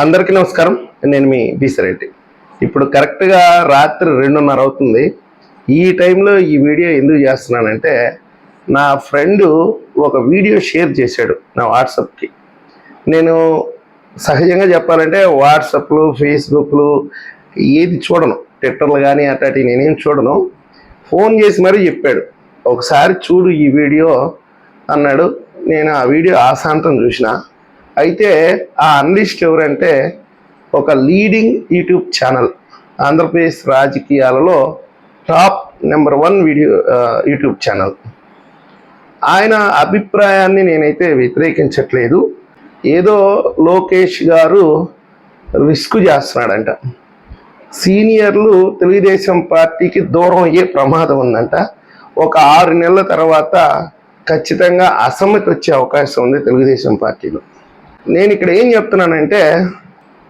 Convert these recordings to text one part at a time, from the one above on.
అందరికీ నమస్కారం. నేను మీ బీసరెడ్డి ఇప్పుడు కరెక్ట్గా రాత్రి రెండున్నర అవుతుంది. ఈ టైంలో ఈ వీడియో ఎందుకు చేస్తున్నానంటే నా ఫ్రెండ్ ఒక వీడియో షేర్ చేశాడు నా వాట్సాప్కి నేను సహజంగా చెప్పాలంటే వాట్సాప్లు ఫేస్బుక్లు ఏది చూడను. ట్విట్టర్లు కానీ అట్లాంటివి నేనేం చూడను. ఫోన్ చేసి మరీ చెప్పాడు. ఒకసారి చూడు ఈ వీడియో అన్నాడు. నేను ఆ వీడియో ఆశాంతం చూసిన. అయితే ఆ అనలిస్ట్ ఎవరంటే ఒక లీడింగ్ యూట్యూబ్ ఛానల్ ఆంధ్రప్రదేశ్ రాజకీయాలలో top number one video YouTube channel ఆయన అభిప్రాయాన్ని నేనైతే వ్యతిరేకించట్లేదు. ఏదో లోకేష్ గారు రిస్క్ చేస్తున్నాడంట. సీనియర్లు తెలుగుదేశం పార్టీకి దూరం అయ్యే ప్రమాదం ఉందంట. ఒక ఆరు నెలల తర్వాత ఖచ్చితంగా అసమ్మతి వచ్చే అవకాశం ఉంది తెలుగుదేశం పార్టీలో. నేను ఇక్కడ ఏం చెప్తున్నానంటే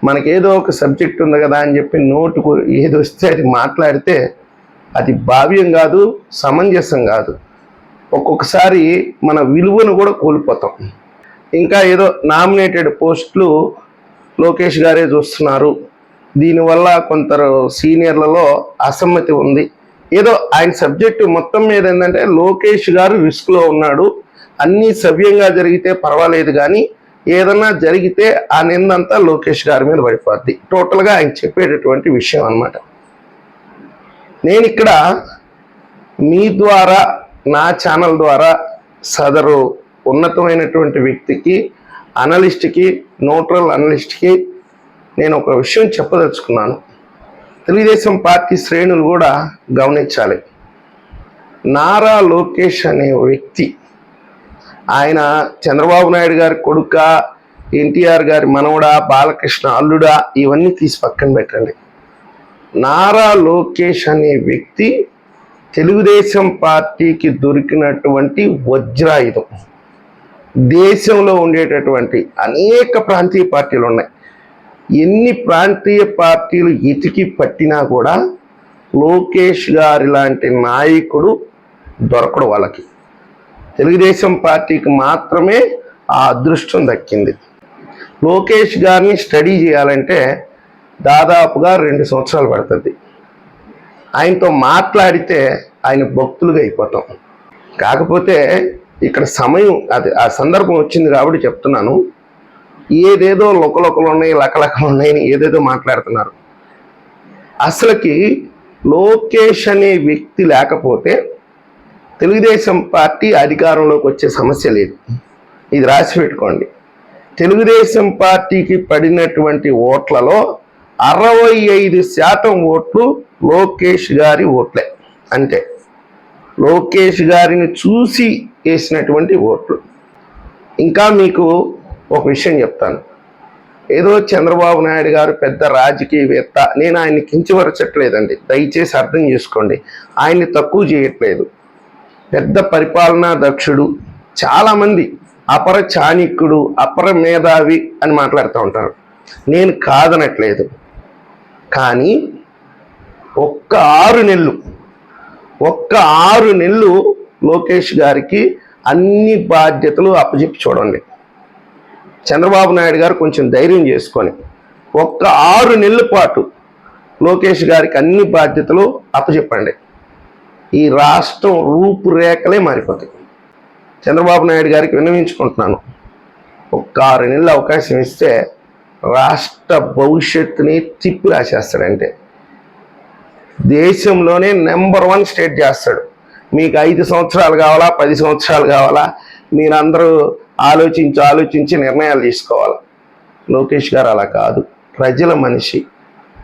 మనకి ఏదో ఒక సబ్జెక్ట్ ఉంది కదా అని చెప్పి నోటుకు ఏది వస్తే అది మాట్లాడితే అది భావ్యం కాదు సమంజసం కాదు. ఒక్కొక్కసారి మన విలువను కూడా కోల్పోతాం. ఇంకా ఏదో నామినేటెడ్ పోస్టులు లోకేష్ గారే చూస్తున్నారు. దీనివల్ల కొందరు సీనియర్లలో అసమ్మతి ఉంది. ఏదో ఆయన సబ్జెక్టు మొత్తం మీద ఏంటంటే లోకేష్ గారు రిస్క్లో ఉన్నాడు. అన్నీ సవ్యంగా జరిగితే పర్వాలేదు కానీ ఏదన్నా జరిగితే ఆ నిందంతా లోకేష్ గారి మీద పడిపోద్ది. టోటల్గా ఆయన చెప్పేటటువంటి విషయం అన్నమాట. నేను ఇక్కడ మీ ద్వారా నా ఛానల్ ద్వారా సదరు ఉన్నతమైనటువంటి వ్యక్తికి అనలిస్ట్కి న్యూట్రల్ అనలిస్ట్కి నేను ఒక విషయం చెప్పదలుచుకున్నాను. తెలుగుదేశం పార్టీ శ్రేణులు కూడా గమనించాలి. నారా లోకేష్ అనే వ్యక్తి ఆయన చంద్రబాబు నాయుడు గారి కొడుక ఎన్టీఆర్ గారి మనవడా బాలకృష్ణ అల్లుడా ఇవన్నీ తీసి పక్కన పెట్టండి. నారా లోకేష్ అనే వ్యక్తి తెలుగుదేశం పార్టీకి దొరికినటువంటి వజ్రాయుధం. దేశంలో ఉండేటటువంటి అనేక ప్రాంతీయ పార్టీలు ఉన్నాయి. ఎన్ని ప్రాంతీయ పార్టీలు ఎతికి పట్టినా కూడా లోకేష్ గారి లాంటి నాయకుడు దొరకడు వాళ్ళకి. తెలుగుదేశం పార్టీకి మాత్రమే ఆ అదృష్టం దక్కింది. లోకేష్ గారిని స్టడీ చేయాలంటే దాదాపుగా రెండు సంవత్సరాలు పడుతుంది. ఆయనతో మాట్లాడితే ఆయన భక్తులుగా అయిపోతాం. కాకపోతే ఇక్కడ సమయం అది ఆ సందర్భం వచ్చింది కాబట్టి చెప్తున్నాను. ఏదేదో లొకలొకలు ఉన్నాయి లకలకలు ఉన్నాయని ఏదేదో మాట్లాడుతున్నారు. అసలుకి లోకేష్ అనే వ్యక్తి లేకపోతే తెలుగుదేశం పార్టీ అధికారంలోకి వచ్చే సమస్య లేదు. ఇది రాసి పెట్టుకోండి. తెలుగుదేశం పార్టీకి పడినటువంటి ఓట్లలో అరవై ఐదు శాతం ఓట్లు లోకేష్ గారి ఓట్లే. అంతే. లోకేష్ గారిని చూసి వేసినటువంటి ఓట్లు. ఇంకా మీకు ఒక విషయం చెప్తాను. ఏదో చంద్రబాబు నాయుడు గారు పెద్ద రాజకీయవేత్త. నేను ఆయన్ని కించపరచట్లేదండి. దయచేసి అర్థం చేసుకోండి. ఆయన్ని తక్కువ చేయట్లేదు. పెద్ద పరిపాలనా దక్షుడు చాలామంది అపర చాణిక్యుడు అపర మేధావి అని మాట్లాడుతూ ఉంటారు. నేను కాదనట్లేదు. కానీ ఒక్క ఆరు నెలలు ఒక్క ఆరు నెలలు లోకేష్ గారికి అన్ని బాధ్యతలు అప్పచెప్పి చూడండి. చంద్రబాబు నాయుడు గారు కొంచెం ధైర్యం చేసుకొని ఒక్క ఆరు నెలల పాటు లోకేష్ గారికి అన్ని బాధ్యతలు అప్పచెప్పండి ఈ రాష్ట్రం రూపురేఖలే మారిపోతాయి. చంద్రబాబు నాయుడు గారికి విన్నవించుకుంటున్నాను. ఒక్క ఆరు నెలలు అవకాశం ఇస్తే రాష్ట్ర భవిష్యత్తుని తిప్పి రాసేస్తాడంటే దేశంలోనే నెంబర్ వన్ స్టేట్ చేస్తాడు. మీకు ఐదు సంవత్సరాలు కావాలా పది సంవత్సరాలు కావాలా? మీరందరూ ఆలోచించి ఆలోచించి నిర్ణయాలు తీసుకోవాలి. లోకేష్ గారు అలా కాదు. ప్రజల మనిషి.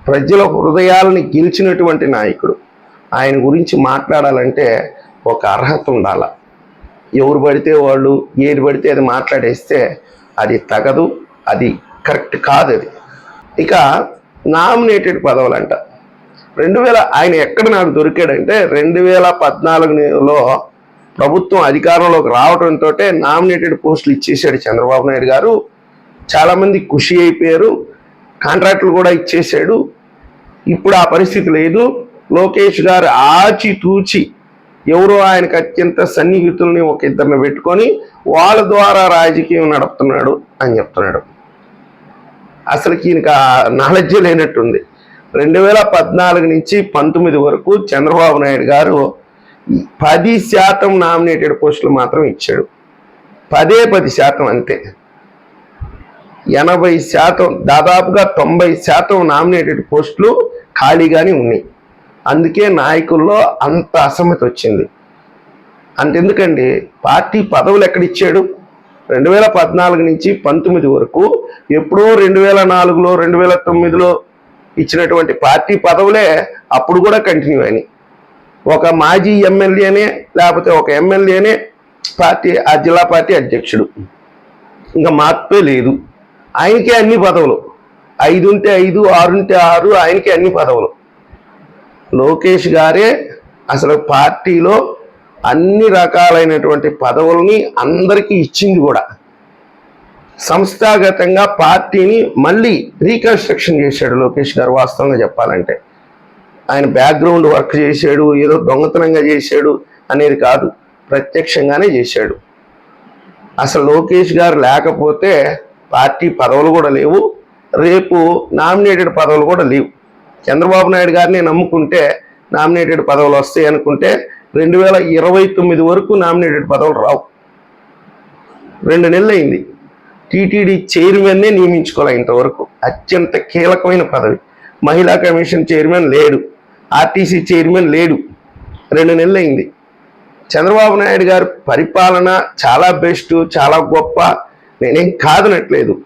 ప్రజల హృదయాలని గెలిచినటువంటి నాయకుడు. ఆయన గురించి మాట్లాడాలంటే ఒక అర్హత ఉండాల. ఎవరు పడితే వాళ్ళు ఏది పడితే అది మాట్లాడేస్తే అది తగదు అది కరెక్ట్ కాదు అది. ఇక నామినేటెడ్ పదవులంట. రెండు వేల ఆయన ఎక్కడ నాకు దొరికాడంటే రెండు వేల పద్నాలుగులో ప్రభుత్వం అధికారంలోకి రావడంతో నామినేటెడ్ పోస్టులు ఇచ్చేసాడు చంద్రబాబు నాయుడు గారు. చాలామంది ఖుషి అయిపోయారు కాంట్రాక్టులు కూడా ఇచ్చేసాడు ఇప్పుడు ఆ పరిస్థితి లేదు. లోకేష్ గారు ఆచితూచి ఎవరో ఆయనకు అత్యంత సన్నిహితుల్ని ఒక ఇద్దరిని పెట్టుకొని వాళ్ళ ద్వారా రాజకీయం నడుపుతున్నాడు అని చెప్తున్నాడు. అసలు ఈయనకు ఆ నాలెడ్జ్ లేనట్టుంది. రెండు వేల పద్నాలుగు నుంచి పంతొమ్మిది వరకు చంద్రబాబు నాయుడు గారు పది శాతం నామినేటెడ్ పోస్టులు మాత్రం ఇచ్చాడు. పదే పది శాతం అంతే. ఎనభై శాతం దాదాపుగా తొంభై శాతం నామినేటెడ్ పోస్టులు ఖాళీగానే ఉన్నాయి. అందుకే నాయకుల్లో అంత అసమ్మతి వచ్చింది. అంతెందుకండి పార్టీ పదవులు ఎక్కడిచ్చాడు? రెండు వేల పద్నాలుగు నుంచి పంతొమ్మిది వరకు ఎప్పుడో రెండు వేల నాలుగులో రెండు వేల తొమ్మిదిలో ఇచ్చినటువంటి పార్టీ పదవులే అప్పుడు కూడా కంటిన్యూ అయినాయి. ఒక మాజీ ఎమ్మెల్యేనే లేకపోతే ఒక ఎమ్మెల్యేనే పార్టీ ఆ జిల్లా పార్టీ అధ్యక్షుడు. ఇంకా మార్పే లేదు. ఆయనకే అన్ని పదవులు. ఐదు ఉంటే ఐదు ఆరుంటే ఆరు ఆయనకే అన్ని పదవులు. లోకేష్ గారే అసలు పార్టీలో అన్ని రకాలైనటువంటి పదవుల్ని అందరికీ ఇచ్చింది కూడా. సంస్థాగతంగా పార్టీని మళ్ళీ రీకన్స్ట్రక్షన్ చేశాడు లోకేష్ గారు వాస్తవంగా చెప్పాలంటే. ఆయన బ్యాక్గ్రౌండ్ వర్క్ చేశాడు ఏదో దొంగతనంగా చేశాడు అనేది కాదు ప్రత్యక్షంగానే చేశాడు. అసలు లోకేష్ గారు లేకపోతే పార్టీ పదవులు కూడా లేవు రేపు నామినేటెడ్ పదవులు కూడా లేవు. చంద్రబాబు నాయుడు గారిని నమ్ముకుంటే నామినేటెడ్ పదవులు వస్తాయి అనుకుంటే రెండు వేల ఇరవై తొమ్మిది వరకు నామినేటెడ్ పదవులు రావు. రెండు నెలలు అయింది టీటీడీ చైర్మన్నే నియమించుకోవాలి ఇంతవరకు. అత్యంత కీలకమైన పదవి. మహిళా కమిషన్ చైర్మన్ లేడు. ఆర్టీసీ చైర్మన్ లేడు. రెండు నెలలు అయింది చంద్రబాబు నాయుడు గారి పరిపాలన చాలా బెస్ట్ చాలా గొప్ప. నేనేం కాదనట్లేదు.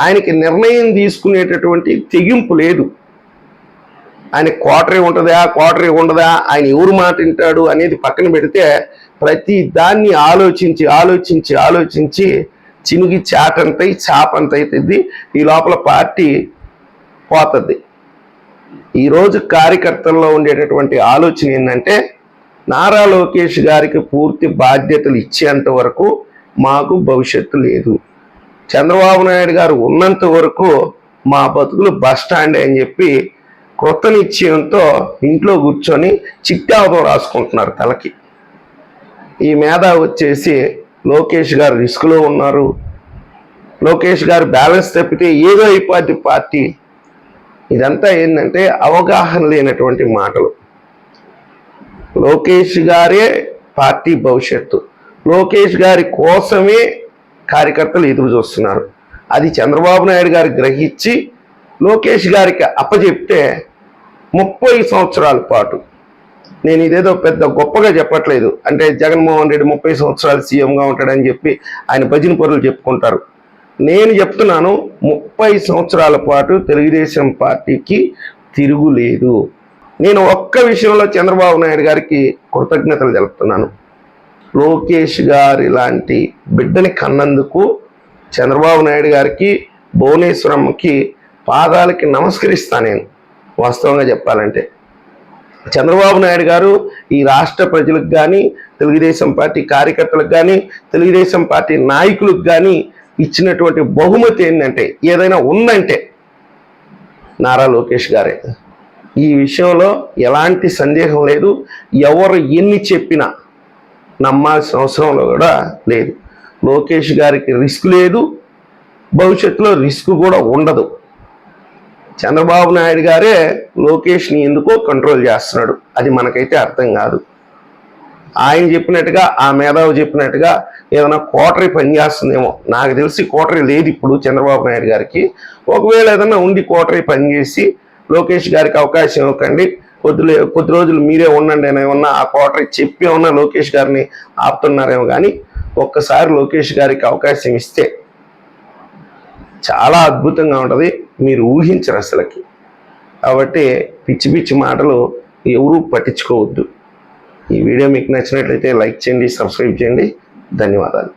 ఆయనకి నిర్ణయం తీసుకునేటటువంటి తెగింపు లేదు. ఆయన క్వార్టరీ ఉంటుందా క్వార్టరీ ఉండదా ఆయన ఎవరు మాట వింటాడు అనేది పక్కన పెడితే ప్రతి దాన్ని ఆలోచించి ఆలోచించి ఆలోచించి చినిగి చాటంతై చాపంత అవుతుంది ఈ లోపల పార్టీ పోతుంది. ఈరోజు కార్యకర్తల్లో ఉండేటటువంటి ఆలోచన ఏంటంటే నారా లోకేష్ గారికి పూర్తి బాధ్యతలు ఇచ్చేంత వరకు మాకు భవిష్యత్తు లేదు. చంద్రబాబు నాయుడు గారు ఉన్నంత వరకు మా బతుకులు బస్ స్టాండ్ అని చెప్పి కొత్త నిశ్చయంతో ఇంట్లో కూర్చొని చిట్టావతం రాసుకుంటున్నారు తలకి. ఈ మీద వచ్చేసి లోకేష్ గారు రిస్క్లో ఉన్నారు. లోకేష్ గారు బ్యాలెన్స్ తప్పితే ఏదో అయిపోద్ది పార్టీ ఇదంతా ఏంటంటే అవగాహన లేనటువంటి మాటలు. లోకేష్ గారే పార్టీ భవిష్యత్తు. లోకేష్ గారి కోసమే కార్యకర్తలు ఎదురు చూస్తున్నారు. అది చంద్రబాబు నాయుడు గారు గ్రహించి లోకేష్ గారికి అప్పచెప్తే ముప్పై సంవత్సరాల పాటు. నేను ఇదేదో పెద్ద గొప్పగా చెప్పట్లేదు. అంటే జగన్మోహన్ రెడ్డి ముప్పై సంవత్సరాలు సీఎంగా ఉంటాడని చెప్పి ఆయన భజన పరులు చెప్పుకుంటారు. నేను చెప్తున్నాను ముప్పై సంవత్సరాల పాటు తెలుగుదేశం పార్టీకి తిరుగులేదు. నేను ఒక్క విషయంలో చంద్రబాబు నాయుడు గారికి కృతజ్ఞతలు తెలుపుతున్నాను. లోకేష్ గారి లాంటి బిడ్డని కన్నందుకు చంద్రబాబు నాయుడు గారికి భువనేశ్వరమ్మకి పాదాలకి నమస్కరిస్తా నేను. వాస్తవంగా చెప్పాలంటే. చంద్రబాబు నాయుడు గారు ఈ రాష్ట్ర ప్రజలకు కానీ తెలుగుదేశం పార్టీ కార్యకర్తలకు కానీ తెలుగుదేశం పార్టీ నాయకులకు కానీ ఇచ్చినటువంటి బహుమతి ఏంటంటే ఏదైనా ఉందంటే నారా లోకేష్ గారే. ఈ విషయంలో ఎలాంటి సందేహం లేదు. ఎవరు ఎన్ని చెప్పినా నమ్మాల్సిన అవసరంలో కూడా లేదు. లోకేష్ గారికి రిస్క్ లేదు. భవిష్యత్తులో రిస్క్ కూడా ఉండదు. చంద్రబాబు నాయుడు గారే లోకేష్ని ఎందుకో కంట్రోల్ చేస్తున్నాడు. అది మనకైతే అర్థం కాదు. ఆయన చెప్పినట్టుగా ఆ మేధావి చెప్పినట్టుగా ఏదైనా కోటరీ పనిచేస్తుందేమో నాకు తెలిసి కోటరీ లేదు ఇప్పుడు చంద్రబాబు నాయుడు గారికి. ఒకవేళ ఏదైనా ఉండి కోటరీ పనిచేసి లోకేష్ గారికి అవకాశం ఇవ్వకండి. కొద్ది కొద్ది రోజులు మీరే ఉండండి అని ఏమన్నా ఆ కోటరీ చెప్పి ఉన్న లోకేష్ గారిని ఆపుతున్నారేమో కానీ ఒక్కసారి లోకేష్ గారికి అవకాశం ఇస్తే చాలా అద్భుతంగా ఉంటుంది. మీరు ఊహించరు అసలుకి. కాబట్టి పిచ్చి పిచ్చి మాటలు ఎవరూ పట్టించుకోవద్దు. ఈ వీడియో మీకు నచ్చినట్లయితే లైక్ చేయండి సబ్స్క్రైబ్ చేయండి. ధన్యవాదాలు.